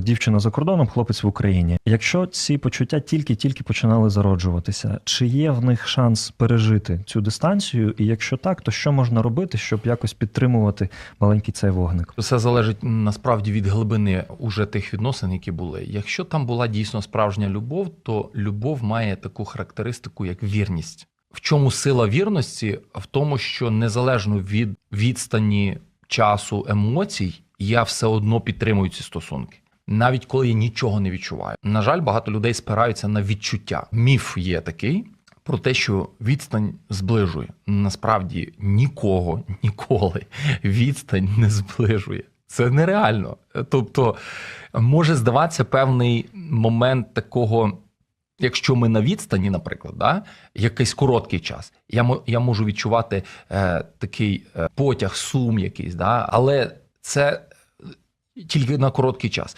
Дівчина за кордоном, хлопець в Україні. Якщо ці почуття тільки-тільки починали зароджуватися, чи є в них шанс пережити цю дистанцію? І якщо так, то що можна робити, щоб якось підтримувати маленький цей вогник? Все залежить насправді від глибини уже тих відносин, які були. Якщо там була дійсно справжня любов, то любов має таку характеристику, як вірність. В чому сила вірності? В тому, що незалежно від відстані часу емоцій, я все одно підтримую ці стосунки. Навіть коли я нічого не відчуваю. На жаль, багато людей спираються на відчуття. Міф є такий про те, що відстань зближує. Насправді нікого ніколи відстань не зближує. Це нереально. Тобто може здаватися певний момент такого. Якщо ми на відстані, наприклад, да, якийсь короткий час, я, я можу відчувати е, такий е, потяг, сум якийсь, да, але це тільки на короткий час.